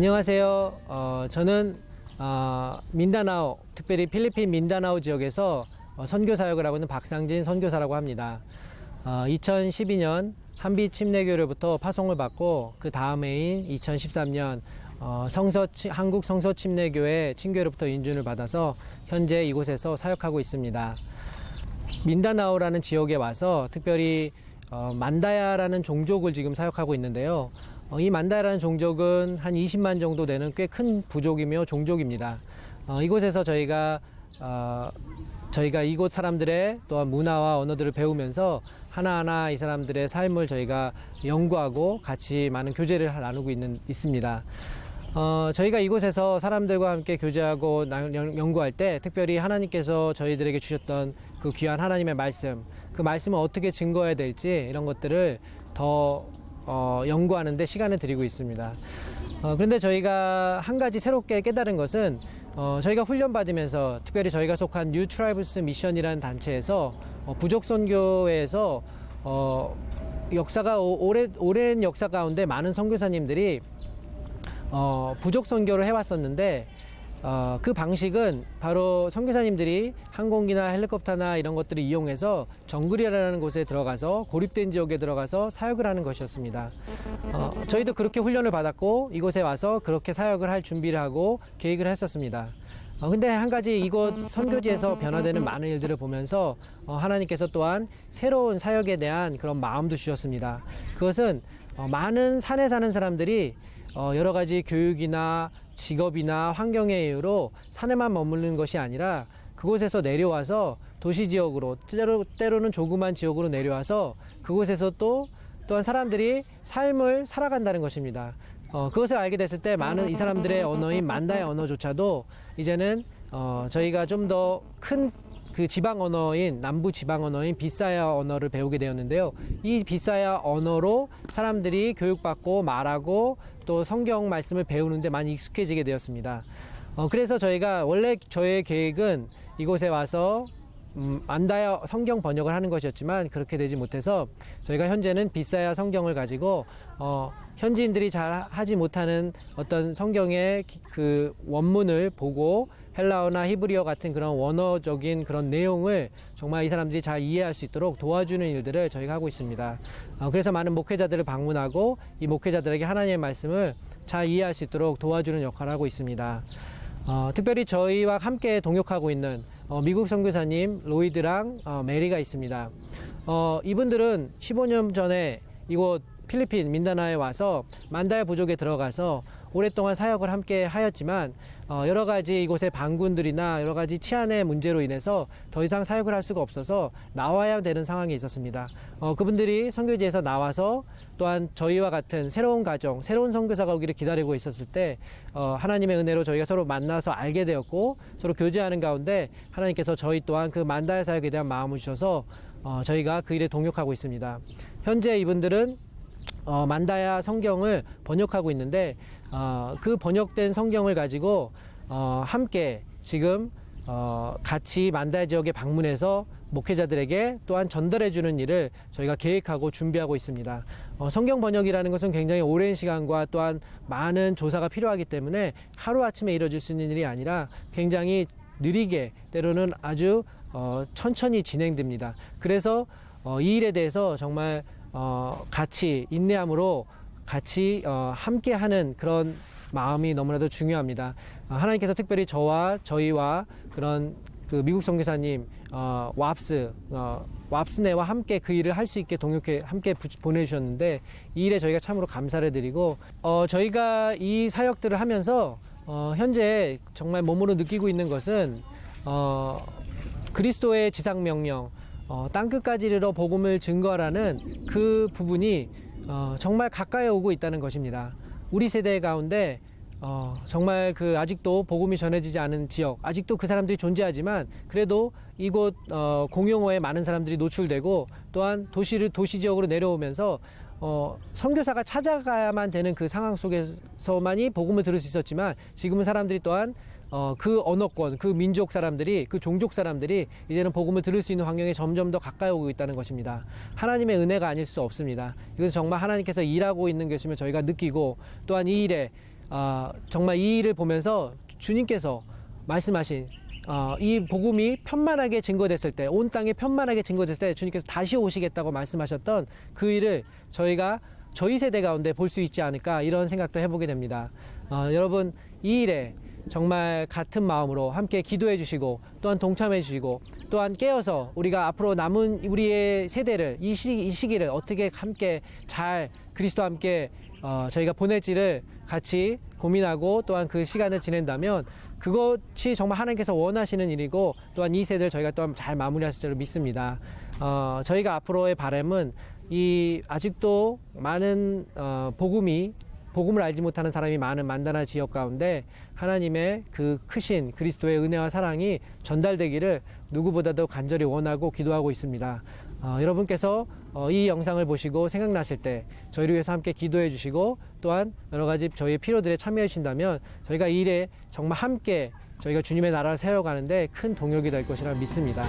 안녕하세요. 어, 저는 어, 민다나오, 특별히 필리핀 민다나오 지역에서 어, 선교 사역을 하고 있는 박상진 선교사라고 합니다. 어, 2012년 한비 침례교로부터 파송을 받고 그 다음 해인 2013년 어, 성서 치- 한국 성서 침례교회 친교로부터 인준을 받아서 현재 이곳에서 사역하고 있습니다. 민다나오라는 지역에 와서 특별히 어, 만다야라는 종족을 지금 사역하고 있는데요. 어, 이 만다야라는 종족은 한 20만 정도 되는 꽤 큰 부족이며 종족입니다. 어, 이곳에서 저희가 어, 저희가 이곳 사람들의 또한 문화와 언어들을 배우면서 하나하나 이 사람들의 삶을 저희가 연구하고 같이 많은 교제를 나누고 있는 있습니다. 어, 저희가 이곳에서 사람들과 함께 교제하고 나- 연- 연구할 때 특별히 하나님께서 저희들에게 주셨던 그 귀한 하나님의 말씀, 그 말씀을 어떻게 증거해야 될지 이런 것들을 더 어, 연구하는데 시간을 들이고 있습니다. 어, 그런데 저희가 한 가지 새롭게 깨달은 것은 어, 저희가 훈련 받으면서 특별히 저희가 속한 뉴 트라이브스 미션이라는 단체에서 어, 부족 선교회에서 어, 역사가 오- 오래, 오랜 역사 가운데 많은 선교사님들이 어, 부족 선교를 해왔었는데 어, 그 방식은 바로 선교사님들이 항공기나 헬리콥터나 이런 것들을 이용해서 정글이라는 곳에 들어가서 고립된 지역에 들어가서 사역을 하는 것이었습니다. 어, 저희도 그렇게 훈련을 받았고 이곳에 와서 그렇게 사역을 할 준비를 하고 계획을 했었습니다. 어, 근데 한 가지 이곳 선교지에서 변화되는 많은 일들을 보면서 어, 하나님께서 또한 새로운 사역에 대한 그런 마음도 주셨습니다. 그것은 어, 많은 산에 사는 사람들이 어, 여러 가지 교육이나 직업이나 환경의 이유로 산에만 머무르는 것이 아니라 그곳에서 내려와서 도시 지역으로 때로, 때로는 조그만 지역으로 내려와서 그곳에서 또 또한 사람들이 삶을 살아간다는 것입니다. 어, 그것을 알게 됐을 때 많은 이 사람들의 언어인 만다의 언어조차도 이제는 어, 저희가 좀 더 큰 그 지방 언어인 남부 지방 언어인 비사야 언어를 배우게 되었는데요. 이 비사야 언어로 사람들이 교육받고 말하고 또 성경 말씀을 배우는데 많이 익숙해지게 되었습니다. 어, 그래서 저희가 원래 저의 계획은 이곳에 와서 음, 안다야 성경 번역을 하는 것이었지만 그렇게 되지 못해서 저희가 현재는 비사야 성경을 가지고 어, 현지인들이 잘 하지 못하는 어떤 성경의 기- 그 원문을 보고 헬라어나 히브리어 같은 그런 원어적인 그런 내용을 정말 이 사람들이 잘 이해할 수 있도록 도와주는 일들을 저희가 하고 있습니다. 어, 그래서 많은 목회자들을 방문하고 이 목회자들에게 하나님의 말씀을 잘 이해할 수 있도록 도와주는 역할을 하고 있습니다. 어, 특별히 저희와 함께 동역하고 있는 어, 미국 선교사님 로이드랑 어, 메리가 있습니다. 어, 이분들은 15년 전에 이곳 필리핀 민다나에 와서 만다야 부족에 들어가서 오랫동안 사역을 함께 하였지만 어, 여러 가지 이곳의 반군들이나 여러 가지 치안의 문제로 인해서 더 이상 사역을 할 수가 없어서 나와야 되는 상황이 있었습니다. 어, 그분들이 선교지에서 나와서 또한 저희와 같은 새로운 가정, 새로운 선교사가 오기를 기다리고 있었을 때 어, 하나님의 은혜로 저희가 서로 만나서 알게 되었고 서로 교제하는 가운데 하나님께서 저희 또한 그 만다야 사역에 대한 마음을 주셔서 어, 저희가 그 일에 동역하고 있습니다. 현재 이분들은 어, 만다야 성경을 번역하고 있는데 어, 그 번역된 성경을 가지고 어, 함께 지금 어, 같이 만다야 지역에 방문해서 목회자들에게 또한 전달해 주는 일을 저희가 계획하고 준비하고 있습니다. 어, 성경 번역이라는 것은 굉장히 오랜 시간과 또한 많은 조사가 필요하기 때문에 하루아침에 이루어질 수 있는 일이 아니라 굉장히 느리게 때로는 아주 어, 천천히 진행됩니다. 그래서 어, 이 일에 대해서 정말 어, 같이 인내함으로 같이 어, 함께하는 그런 마음이 너무나도 중요합니다. 어, 하나님께서 특별히 저와 저희와 그런 그 미국 선교사님 어, 왑스 어, 왑스네와 함께 그 일을 할 수 있게 동역해 함께 부- 보내주셨는데 이 일에 저희가 참으로 감사를 드리고 어, 저희가 이 사역들을 하면서 어, 현재 정말 몸으로 느끼고 있는 것은 어, 그리스도의 지상 명령, 어, 땅 끝까지 이르러 복음을 증거하라는 그 부분이 어, 정말 가까이 오고 있다는 것입니다. 우리 세대 가운데 어, 정말 그 아직도 복음이 전해지지 않은 지역, 아직도 그 사람들이 존재하지만 그래도 이곳 어, 공용어에 많은 사람들이 노출되고 또한 도시를 도시 지역으로 내려오면서 어, 선교사가 찾아가야만 되는 그 상황 속에서만이 복음을 들을 수 있었지만 지금은 사람들이 또한 어, 그 언어권, 그 민족 사람들이, 그 종족 사람들이 이제는 복음을 들을 수 있는 환경에 점점 더 가까이 오고 있다는 것입니다. 하나님의 은혜가 아닐 수 없습니다. 이것은 정말 하나님께서 일하고 있는 것이며 저희가 느끼고 또한 이 일에 어, 정말 이 일을 보면서 주님께서 말씀하신 어, 이 복음이 편만하게 증거됐을 때, 온 땅에 편만하게 증거됐을 때 주님께서 다시 오시겠다고 말씀하셨던 그 일을 저희가 저희 세대 가운데 볼 수 있지 않을까 이런 생각도 해보게 됩니다. 어, 여러분 이 일에 정말 같은 마음으로 함께 기도해 주시고 또한 동참해 주시고 또한 깨어서 우리가 앞으로 남은 우리의 세대를 이, 시, 이 시기를 어떻게 함께 잘 그리스도와 함께 어, 저희가 보낼지를 같이 고민하고 또한 그 시간을 지낸다면 그것이 정말 하나님께서 원하시는 일이고 또한 이 세대를 저희가 또한 잘 마무리하실 줄 믿습니다. 어, 저희가 앞으로의 바람은 이 아직도 많은 어, 복음이 복음을 알지 못하는 사람이 많은 만다나 지역 가운데 하나님의 그 크신 그리스도의 은혜와 사랑이 전달되기를 누구보다도 간절히 원하고 기도하고 있습니다. 어, 여러분께서 어, 이 영상을 보시고 생각나실 때 저희를 위해서 함께 기도해 주시고 또한 여러 가지 저희의 필요들에 참여해 주신다면 저희가 이 일에 정말 함께 저희가 주님의 나라를 세워가는데 큰 동력이 될 것이라 믿습니다.